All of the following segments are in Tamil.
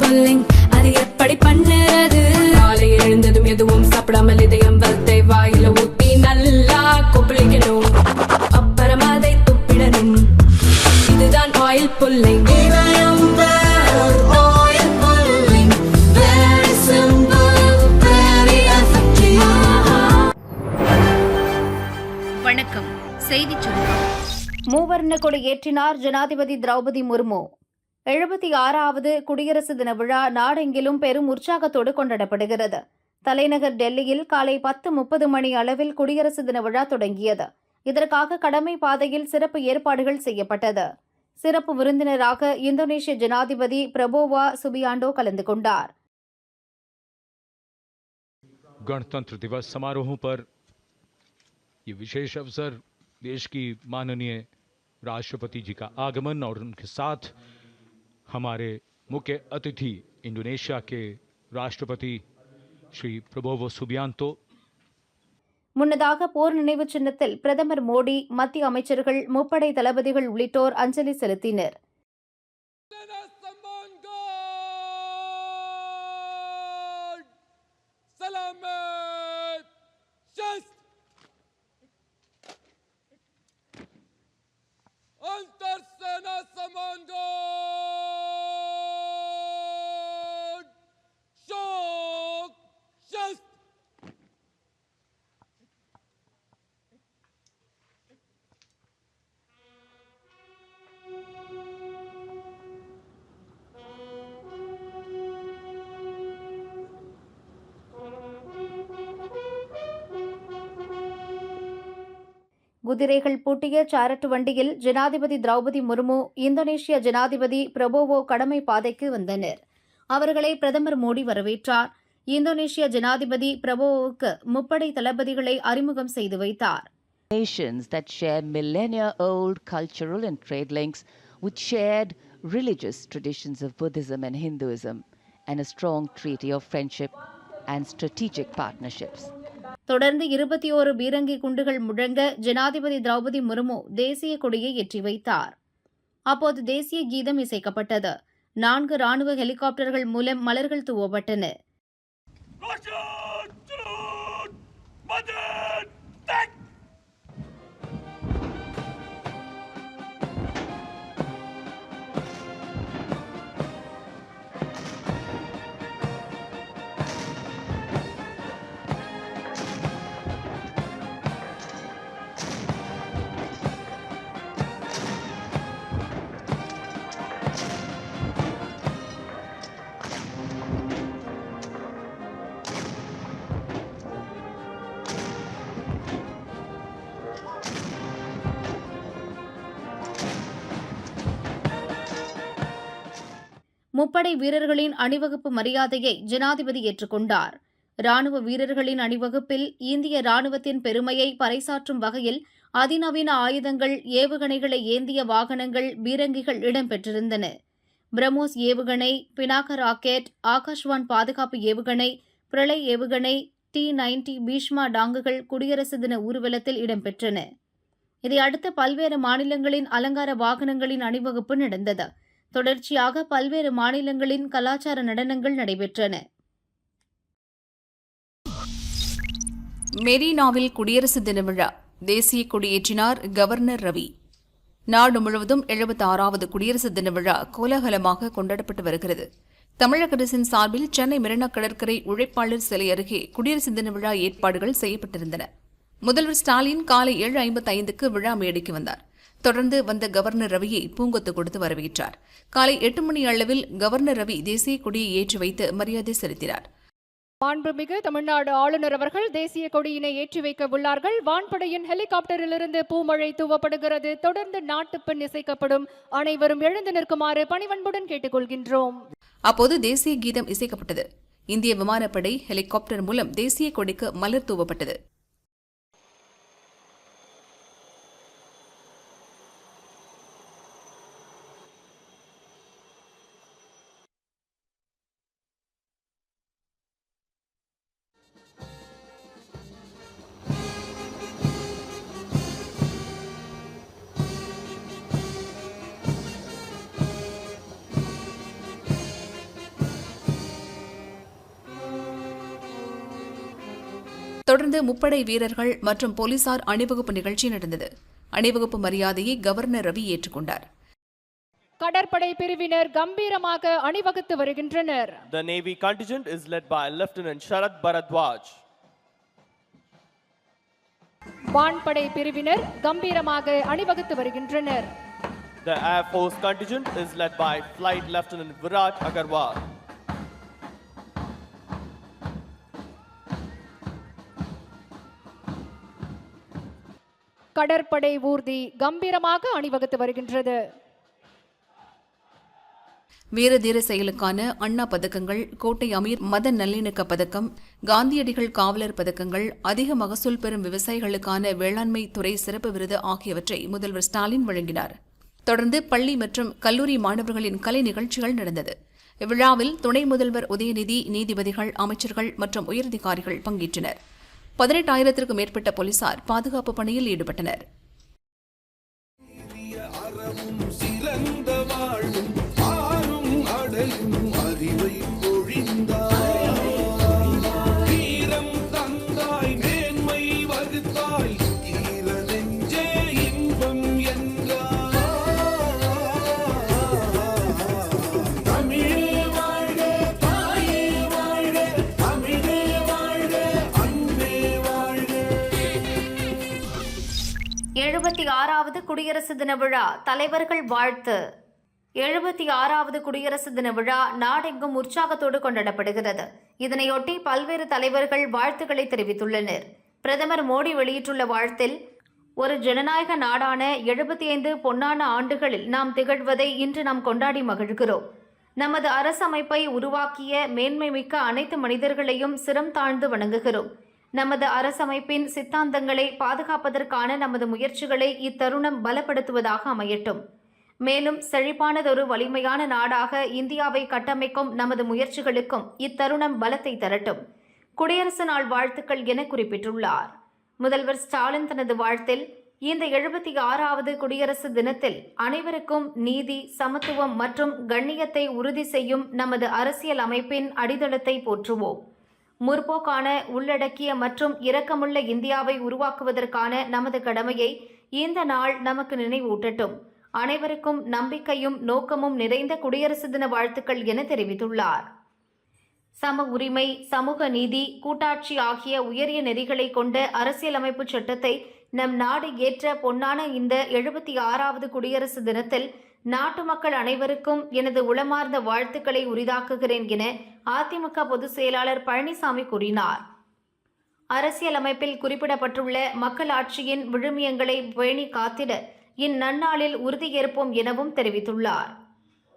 புல்லிங் அது எப்படி பண்ணுறது? காலை எழுந்ததும் எதுவும் சாப்பிடாமல் இதயம் வளர்த்தை வாயில ஊத்தி நல்லா கொப்பளிக்கணும். அப்புறம் அதை துப்பிடணும். இதுதான் ஆயில் புல்லிங் வணக்கம். செய்தி சுருக்கம். மூவர்ண கொடி ஏற்றினார் ஜனாதிபதி திரௌபதி முர்மு. எழுபத்தி ஆறாவது குடியரசு தின விழா நாடெங்கிலும் பெரும் உற்சாகத்தோடு கொண்டாடப்படுகிறது தலைநகர் டெல்லியில் காலை பத்து முப்பது மணி அளவில் குடியரசு தின விழா தொடங்கியது இதற்காக கடமை பாதையில் சிறப்பு ஏற்பாடுகள் செய்யப்பட்டது சிறப்பு விருந்தினராக இந்தோனேஷிய ஜனாதிபதி பிரபோவா சுபியாண்டோ கலந்து கொண்டார் गणतंत्र दिवस समारोहों पर ये विशेष अवसर देश की माननीय राष्ट्रपति जी का आगमन और उनके साथ हमारे मुख्य अतिथि इंडोनेशिया के राष्ट्रपति श्री प्रबोवो सुबियांतो முன்னதாக போர் நினைவு சின்னத்தில் பிரதமர் மோடி மத்திய அமைச்சர்கள் முப்படை தளபதிகள் உள்ளிட்டோர் அஞ்சலி செலுத்தினர் குதிரைகள் பூட்டிய சாரட் வண்டியில் ஜனாதிபதி திரௌபதி முர்மு இந்தோனேஷிய ஜனாதிபதி பிரபோவோ கடமை பாதைக்கு வந்தனர் அவர்களை பிரதமர் மோடி வரவேற்றார் இந்தோனேஷிய ஜனாதிபதி பிரபோவோவுக்கு முப்படை தளபதிகளை அறிமுகம் செய்து வைத்தார் nations that share millennia old cultural and trade links with shared religious traditions of Buddhism and Hinduism and a strong treaty of friendship and strategic partnerships. தொடர்ந்து இருபத்தி ஓரு பீரங்கி குண்டுகள் முழங்க ஜனாதிபதி திரௌபதி முர்மு தேசிய கொடியை ஏற்றி வைத்தார். அப்போது தேசிய கீதம் இசைக்கப்பட்டது. நான்கு ராணுவ ஹெலிகாப்டர்கள் மூலம் மலர்கள் தூவப்பட்டன. முப்படை வீரர்களின் அணிவகுப்பு மரியாதையை ஜனாதிபதி ஏற்றுக்கொண்டார். ராணுவ வீரர்களின் அணிவகுப்பில் இந்திய ராணுவத்தின் பெருமையை பறைசாற்றும் வகையில் அதிநவீன ஆயுதங்கள் ஏவுகணைகளை ஏந்திய வாகனங்கள் பீரங்கிகள் இடம்பெற்றிருந்தன. பிரம்மோஸ் ஏவுகணை பினாக்க ராக்கெட் ஆகாஷ்வான் பாதுகாப்பு ஏவுகணை பிரளய் ஏவுகணை டி நைன்டி பீஷ்மா டாங்குகள் குடியரசு தின ஊர்வலத்தில் இடம்பெற்றன. இதையடுத்து பல்வேறு மாநிலங்களின் அலங்கார வாகனங்களின் அணிவகுப்பு நடந்தது. தொடர்ச்சியாக பல்வேறு மாநிலங்களின் கலாச்சார நடனங்கள் நடைபெற்றன. மெரினாவில் குடியரசு தின விழா. தேசிய கொடியேற்றினார் கவர்னர் ரவி. நாடு முழுவதும் எழுபத்தி ஆறாவது குடியரசு தின விழா கோலாகலமாக கொண்டாடப்பட்டு வருகிறது. தமிழக அரசின் சார்பில் சென்னை மெரினா கடற்கரை உழைப்பாளர் சிலை அருகே குடியரசு தின விழா ஏற்பாடுகள் செய்யப்பட்டிருந்தன. முதல்வர் ஸ்டாலின் காலை ஏழு ஐம்பத்தைந்துக்கு விழா மேடைக்கு வந்தார். தொடர்ந்து வந்த கவர்னர் ரவியை பூங்கொத்து கொடுத்து வரவேற்றார். காலை எட்டு மணி அளவில் கவர்னர் ரவி தேசிய கொடியை ஏற்றி வைத்து மரியாதை செலுத்தினார். மாண்புமிகு தமிழ்நாடு ஆளுநர் அவர்கள் தேசிய கொடியினை ஏற்றி வைக்க உள்ளார்கள். வான்படையின் ஹெலிகாப்டரிலிருந்து பூமழை தூவப்படுகிறது. தொடர்ந்து நாட்டுப்பெண் இசைக்கப்படும். அனைவரும் எழுந்து நிற்குமாறு பணிவன்புடன் கேட்டுக்கொள்கின்றோம். அப்போது தேசிய கீதம் இசைக்கப்பட்டது. இந்திய விமானப்படை ஹெலிகாப்டர் மூலம் தேசிய கொடிக்கு மலர் தூவப்பட்டது. தொடர்ந்து முப்படை வீரர்கள் மற்றும் போலீசார் அணிவகுப்பு நிகழ்ச்சி நடந்தது அணிவகுப்பு மரியாதையை கவர்னர் ரவி ஏற்றுக்கொண்டார் கடற்படை பிரிவினர் கம்பீரமாக அணிவகுத்து வருகின்றனர் The Navy contingent is led by Lieutenant Sharad Bharadwaj. வான்படை பிரிவினர் கம்பீரமாக அணிவகுத்து வருகின்றனர் The Air Force contingent is led by Flight Lieutenant Virat Agarwal. கடற்படை ஊர்தி கம்பீரமாக அணிவகுத்து வருகின்றது. வீரதீர செயலுக்கான அண்ணா பதக்கங்கள் கோட்டை அமீர் மத நல்லிணக்க பதக்கம் காந்தியடிகள் காவலர் பதக்கங்கள் அதிக மகசூல் பெறும் விவசாயிகளுக்கான வேளாண்மை துறை சிறப்பு விருது ஆகியவற்றை முதல்வர் ஸ்டாலின் வழங்கினார். தொடர்ந்து பள்ளி மற்றும் கல்லூரி மாணவர்களின் கலை நிகழ்ச்சிகள் நடந்தது. இவ்விழாவில் துணை முதல்வர் உதயநிதி நீதிபதிகள் அமைச்சர்கள் மற்றும் உயரதிகாரிகள் பங்கேற்றனர். பதினெட்டாயிரத்திற்கும் மேற்பட்ட போலீசார் பாதுகாப்பு பணியில் ஈடுபட்டனர். எழுபத்தி ஆறாவது குடியரசு தின விழா. தலைவர்கள் வாழ்த்து. எழுபத்தி ஆறாவது குடியரசு தின விழா நாடெங்கும் உற்சாகத்தோடு கொண்டாடப்படுகிறது. இதனையொட்டி பல்வேறு தலைவர்கள் வாழ்த்துக்களை தெரிவித்துள்ளனர். பிரதமர் மோடி வெளியிட்டுள்ள வாழ்த்தில் ஒரு ஜனநாயக நாடான எழுபத்தி ஐந்து பொன்னான ஆண்டுகளில் நாம் திகழ்வதை இன்று நாம் கொண்டாடி மகிழ்கிறோம். நமது அரசமைப்பை உருவாக்கிய மேன்மை மிக்க அனைத்து மனிதர்களையும் சிரம் தாழ்ந்து வணங்குகிறோம். நமது அரசமைப்பின் சித்தாந்தங்களை பாதுகாப்பதற்கான நமது முயற்சிகளை இத்தருணம் பலப்படுத்துவதாக அமையட்டும். மேலும் செழிப்பானதொரு வலிமையான நாடாக இந்தியாவை கட்டமைக்கும் நமது முயற்சிகளுக்கும் இத்தருணம் பலத்தை தரட்டும். குடியரசு நாள் வாழ்த்துக்கள் என குறிப்பிட்டுள்ளார். முதல்வர் ஸ்டாலின் தனது வாழ்த்தில் இந்த எழுபத்தி ஆறாவது குடியரசு தினத்தில் அனைவருக்கும் நீதி சமத்துவம் மற்றும் கண்ணியத்தை உறுதி செய்யும் நமது அரசியல் அமைப்பின் அடித்தளத்தை போற்றுவோம். முற்போக்கான உள்ளடக்கிய மற்றும் இரக்கமுள்ள இந்தியாவை உருவாக்குவதற்கான நமது கடமையை இந்த நாள் நமக்கு நினைவூட்டட்டும். அனைவருக்கும் நம்பிக்கையும் நோக்கமும் நிறைந்த குடியரசு தின வாழ்த்துக்கள் என தெரிவித்துள்ளார். சம உரிமை சமூக நீதி கூட்டாட்சி ஆகிய உயரிய நெறிகளை கொண்ட அரசியலமைப்பு சட்டத்தை நம் நாடு ஏற்ற பொன்னான இந்த எழுபத்தி ஆறாவது குடியரசு தினத்தில் நாட்டு மக்கள் அனைவருக்கும் எனது உளமார்ந்த வாழ்த்துக்களை உரிதாக்குகிறேன் என அதிமுக பொதுச் செயலாளர் பழனிசாமி கூறினார். அரசியலமைப்பில் குறிப்பிடப்பட்டுள்ள மக்களாட்சியின் விழுமியங்களை பேணி காத்திட இந்நன்னாளில் உறுதியேற்போம் எனவும் தெரிவித்துள்ளார்.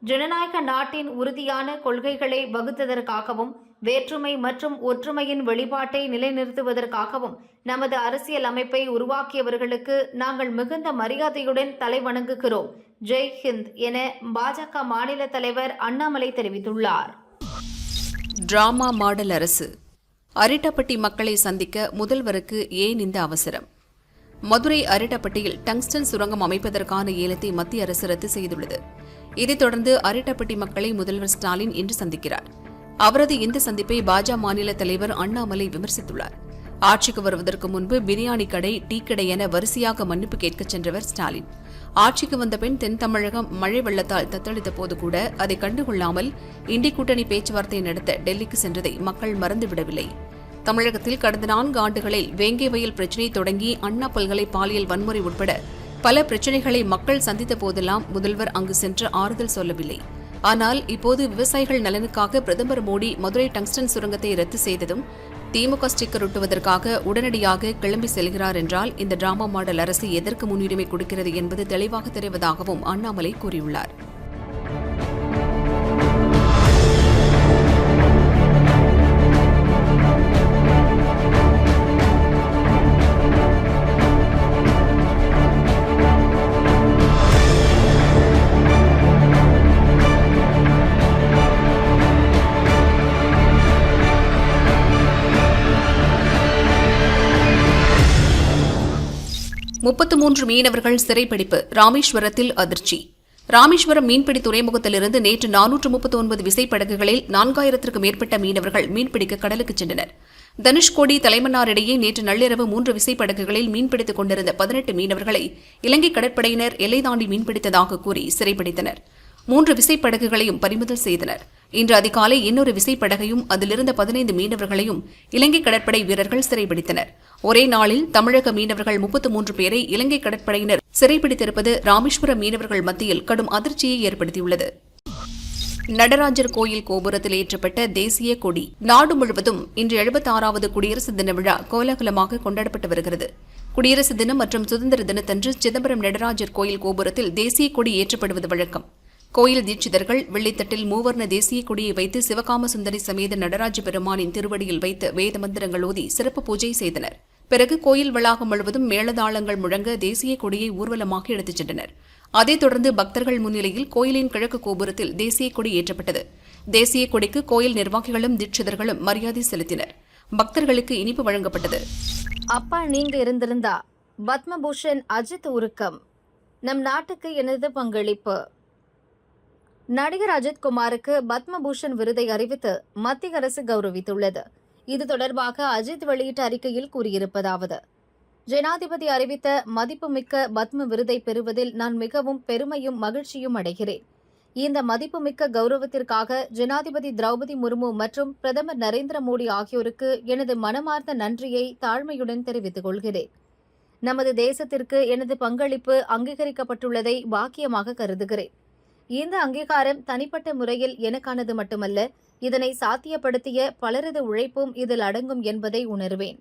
ஜனநாயக நாட்டின் உறுதியான கொள்கைகளை வகுத்ததற்காகவும் வேற்றுமை மற்றும் ஒற்றுமையின் வெளிப்பாட்டை நிலைநிறுத்துவதற்காகவும் நமது அரசியல் அமைப்பை உருவாக்கியவர்களுக்கு நாங்கள் மிகுந்த மரியாதையுடன் தலைவணங்குகிறோம். ஜெய் ஹிந்த் என பாஜக மாநில தலைவர் அண்ணாமலை தெரிவித்துள்ளார். டிராமா மாடல் அரசு. அரிட்டப்பட்டி மக்களை சந்திக்க முதல்வருக்கு ஏன் இந்த அவசரம்? மதுரை அரிட்டப்பட்டியில் டங்ஸ்டன் சுரங்கம் அமைப்பதற்கான ஏலத்தை மத்திய அரசு ரத்து செய்துள்ளது. இதைத் தொடர்ந்து அரிட்டப்பட்டி மக்களை முதல்வர் ஸ்டாலின் இன்று சந்திக்கிறார். அவரது இந்த சந்திப்பை பாஜக மாநில தலைவர் அண்ணாமலை விமர்சித்துள்ளார். ஆட்சிக்கு வருவதற்கு முன்பு பிரியாணி கடை டீ கடை என வரிசையாக மன்னிப்பு கேட்கச் சென்றவர் ஸ்டாலின். ஆட்சிக்கு வந்த பின் தென் தமிழகம் மழை வெள்ளத்தால் தத்தளித்த போது கூட அதை கண்டுகொள்ளாமல் இண்டி கூட்டணி பேச்சுவார்த்தை நடத்த டெல்லிக்கு சென்றதை மக்கள் மறந்துவிடவில்லை. தமிழகத்தில் கடந்த நான்கு ஆண்டுகளில் வேங்கை வயல் பிரச்சினை தொடங்கி அண்ணா பல்கலை பாலியல் வன்முறை உட்பட பல பிரச்சினைகளை மக்கள் சந்தித்த போதெல்லாம் முதல்வர் அங்கு சென்று ஆறுதல் சொல்லவில்லை. ஆனால் இப்போது விவசாயிகள் நலனுக்காக பிரதமர் மோடி மதுரை டங்ஸ்டன் சுரங்கத்தை ரத்து செய்ததும் திமுக ஸ்டிக்கர் ஒட்டுவதற்காக உடனடியாக கிளம்பி செல்கிறார் என்றால் இந்த டிராமா மாடல் அரசு எதற்கு முன்னுரிமை கொடுக்கிறது என்பது தெளிவாக தெரிவதாகவும் அண்ணாமலை கூறியுள்ளார். முப்பத்து மூன்று மீனவர்கள் சிறைப்பிடிப்பு ராமேஸ்வரத்தில் அதிர்ச்சி. ராமேஸ்வரம் மீன்பிடி துறைமுகத்திலிருந்து நேற்று நானூற்று முப்பத்தி ஒன்பது விசைப்படகுகளில் நான்காயிரத்திற்கும் மேற்பட்ட மீனவர்கள் மீன்பிடிக்க கடலுக்கு சென்றனர். தனுஷ்கோடி தலைமன்னாரிடையே நேற்று நள்ளிரவு மூன்று விசைப்படகுகளில் மீன்பிடித்துக் கொண்டிருந்த பதினெட்டு மீனவர்களை இலங்கை கடற்படையினர் எல்லை தாண்டி மீன்பிடித்ததாக கூறி சிறைப்பிடித்தனர். மூன்று விசைப்படகுகளையும் பறிமுதல் செய்தனர். இன்று அதிகாலை இன்னொரு விசைப்படகையும் அதிலிருந்த பதினைந்து மீனவர்களையும் இலங்கை கடற்படை வீரர்கள் சிறைபிடித்தனர். ஒரே நாளில் தமிழக மீனவர்கள் முப்பத்து மூன்று பேரை இலங்கை கடற்படையினர் சிறைபிடித்திருப்பது ராமேஸ்வரம் மீனவர்கள் மத்தியில் கடும் அதிர்ச்சியை ஏற்படுத்தியுள்ளது. நடராஜர் கோயில் கோபுரத்தில் ஏற்றப்பட்ட தேசிய கொடி நாடு முழுவதும் இன்று எழுபத்தி ஆறாவது குடியரசு தின விழா கோலாகலமாக கொண்டாடப்பட்டு வருகிறது. குடியரசு தினம் மற்றும் சுதந்திர தினத்தன்று சிதம்பரம் நடராஜர் கோயில் கோபுரத்தில் தேசிய கொடி ஏற்றப்படுவது வழக்கம். கோயில் தீட்சிதர்கள் வெள்ளித்தட்டில் மூவர்ண தேசிய கொடியை வைத்து சிவகாம சுந்தரி சமேத நடராஜ பெருமானின் திருவடியில் வைத்து வேத மந்திரங்கள் ஓதி சிறப்பு பூஜை செய்தனர். பிறகு கோயில் வளாகம் முழுவதும் மேளதாளங்கள் முழங்க தேசிய கொடியை ஊர்வலமாக எடுத்துச் சென்றனர். அதைத் தொடர்ந்து பக்தர்கள் முன்னிலையில் கோயிலின் கிழக்கு கோபுரத்தில் தேசிய கொடி ஏற்றப்பட்டது. தேசிய கொடிக்கு கோயில் நிர்வாகிகளும் தீட்சிதர்களும் மரியாதை செலுத்தினர். பக்தர்களுக்கு இனிப்பு வழங்கப்பட்டது. அப்பா நீங்க இருந்திருந்தா பத்மபூஷன் அஜித் உருக்கம். நம் நாட்டுக்கு எனது பங்களிப்பு. நடிகர் அஜித் குமாருக்கு பத்மபூஷன் விருதை அறிவித்து மத்திய அரசு கௌரவித்துள்ளது. இது தொடர்பாக அஜித் வெளியிட்ட அறிக்கையில் கூறியிருப்பதாவது ஜனாதிபதி அறிவித்த மதிப்புமிக்க பத்ம விருதை பெறுவதில் நான் மிகவும் பெருமையும் மகிழ்ச்சியும் அடைகிறேன். இந்த மதிப்புமிக்க கௌரவத்திற்காக ஜனாதிபதி திரௌபதி முர்மு மற்றும் பிரதமர் நரேந்திர மோடி ஆகியோருக்கு எனது மனமார்ந்த நன்றியை தாழ்மையுடன் தெரிவித்துக் கொள்கிறேன். நமது தேசத்திற்கு எனது பங்களிப்பு அங்கீகரிக்கப்பட்டுள்ளதை பாக்கியமாக கருதுகிறேன். இந்த அங்கீகாரம் தனிப்பட்ட முறையில் எனக்கானது மட்டுமல்ல இதனை சாத்தியப்படுத்திய பலரது உழைப்பும் இதில் அடங்கும் என்பதை உணர்வேன்.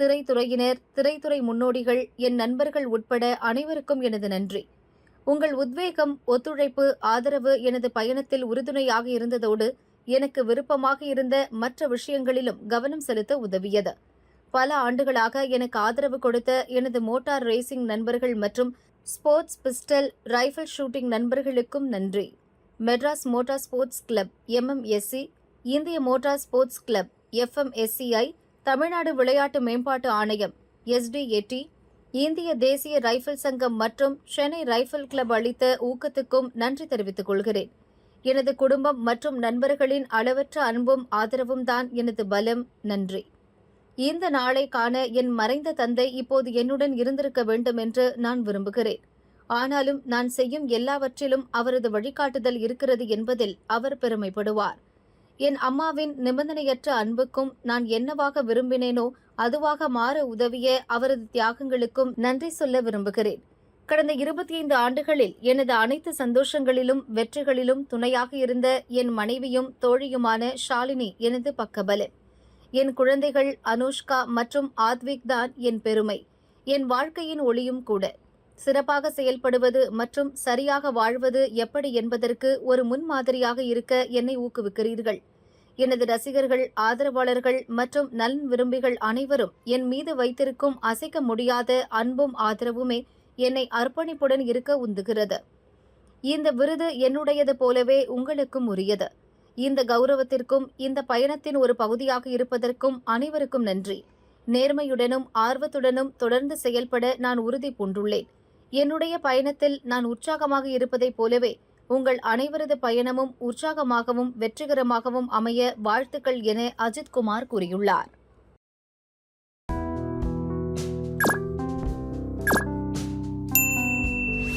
திரைத்துறையினர் திரைத்துறை முன்னோடிகள் என் நண்பர்கள் உட்பட அனைவருக்கும் எனது நன்றி. உங்கள் உத்வேகம் ஒத்துழைப்பு ஆதரவு எனது பயணத்தில் உறுதுணையாக இருந்ததோடு எனக்கு விருப்பமாக இருந்த மற்ற விஷயங்களிலும் கவனம் செலுத்த உதவியது. பல ஆண்டுகளாக எனக்கு ஆதரவு கொடுத்த எனது மோட்டார் ரேசிங் நண்பர்கள் மற்றும் ஸ்போர்ட்ஸ் பிஸ்டல் ரைஃபிள் ஷூட்டிங் நண்பர்களுக்கும் நன்றி. Madras motor sports club MMSC இந்திய motor sports club FMSCI Tamil Nadu விளையாட்டு மேம்பாட்டு ஆணையம் எஸ்டிஏடி இந்திய தேசிய ரைஃபிள் சங்கம் மற்றும் சென்னை ரைஃபிள் கிளப் அளித்த ஊக்கத்துக்கும் நன்றி தெரிவித்துக் கொள்கிறேன். எனது குடும்பம் மற்றும் நண்பர்களின் அளவற்ற அன்பும் ஆதரவும் தான் எனது பலம். நன்றி. இந்த நாளை காண என் மறைந்த தந்தை இப்போது என்னுடன் இருந்திருக்க வேண்டும் என்று நான் விரும்புகிறேன். ஆனாலும் நான் செய்யும் எல்லாவற்றிலும் அவரது வழிகாட்டுதல் இருக்கிறது என்பதில் அவர் பெருமைப்படுவார். என் அம்மாவின் நிபந்தனையற்ற அன்புக்கும் நான் என்னவாக விரும்பினேனோ அதுவாக மாற உதவிய அவரது தியாகங்களுக்கும் நன்றி சொல்ல விரும்புகிறேன். கடந்த இருபத்தி ஐந்து ஆண்டுகளில் எனது அனைத்து சந்தோஷங்களிலும் வெற்றிகளிலும் துணையாக இருந்த என் மனைவியும் தோழியுமான ஷாலினி எனது பக்கபலன். என் குழந்தைகள் அனுஷ்கா மற்றும் ஆத்விக் தான் என் பெருமை. என் வாழ்க்கையின் ஒளியும் கூட. சிறப்பாக செயல்படுவது மற்றும் சரியாக வாழ்வது எப்படி என்பதற்கு ஒரு முன்மாதிரியாக இருக்க என்னை ஊக்குவிக்கிறீர்கள். எனது ரசிகர்கள் ஆதரவாளர்கள் மற்றும் நலன் விரும்பிகள் அனைவரும் என் மீது வைத்திருக்கும் அசைக்க முடியாத அன்பும் ஆதரவுமே என்னை அர்ப்பணிப்புடன் இருக்க உந்துகிறது. இந்த விருது என்னுடையது போலவே உங்களுக்கும் உரியது. இந்த கௌரவத்திற்கும் இந்த பயணத்தின் ஒரு பகுதியாக இருப்பதற்கும் அனைவருக்கும் நன்றி. நேர்மையுடனும் ஆர்வத்துடனும் தொடர்ந்து செயல்பட நான் உறுதி பூண்டுள்ளேன். என்னுடைய பயணத்தில் நான் உற்சாகமாக இருப்பதைப் போலவே உங்கள் அனைவரது பயணமும் உற்சாகமாகவும் வெற்றிகரமாகவும் அமைய வாழ்த்துக்கள் என அஜித்குமார் கூறியுள்ளார்.